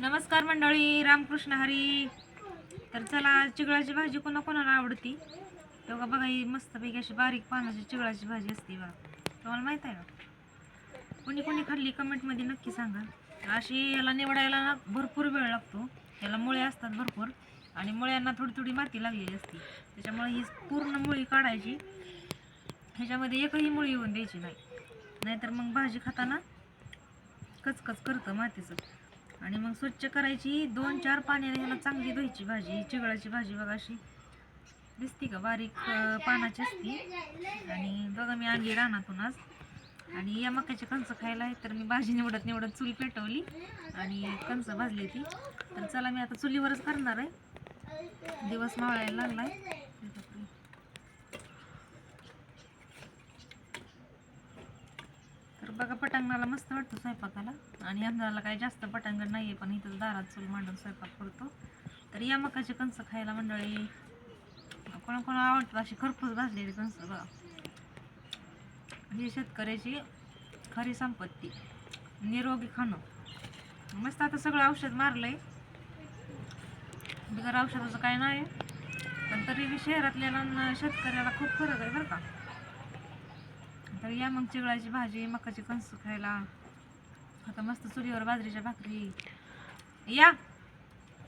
नमस्कार मंडळी रामकृष्ण हरी. तर चला चिगळाची भाजी कोणा कोणाला आवडती? तेव्हा बघा ही मस्तपैकी अशी बारीक पानाची चिगळाची भाजी असते बघा. तुम्हाला माहीत आहे का? कोणी कोणी खाल्ली कमेंटमध्ये नक्की सांगा. अशी याला निवडायला ना भरपूर वेळ लागतो. याला मुळे असतात भरपूर. आणि मुळ्यांना थोडी थोडी माती लागलेली असते. त्याच्यामुळे ही पूर्ण मुळी काढायची. ह्याच्यामध्ये एकही मुळी येऊन द्यायची नाही. नाहीतर मग भाजी खाताना कचकच करतं मातीचं. आणि मग स्वच्छ करायची दोन चार पाण्याने ह्याला चांगली धुवायची भाजी चिगळाची भाजी बघा अशी. दिसती का बारीक पानाची असती. आणि बघा मी आणली रानातून आज. आणि या मक्याचे कणसं खायला आहे तर मी भाजी निवडत निवडत चूल पेटवली. आणि कणसं भाजली ती. तर चला मी आता चुलीवरच करणार आहे. दिवस मावळायला लागला आहे बघा पटांगणाला मस्त वाटतं स्वयंपाकाला. आणि आमदाराला काही जास्त पटांगण नाही आहे पण इथं दारात चूल मांडून स्वयंपाक करतो. तर या मकाचे कणसं खायला मंडळी. कोणा आवडतं अशी खरपूस भाजलेली कणसं बघा. ही शेतकऱ्याची खरी संपत्ती. निरोगी खाणं. मस्त आता सगळं औषध मारलंय. बिगर औषधाचं काय नाही पण तरी शहरातल्या शेतकऱ्याला खूप फरक आहे बरं का. तर या मग चिगळाची भाजी मकाची कणस खायला. आता मस्त चुलीवर बाजरीच्या भाकरी. या.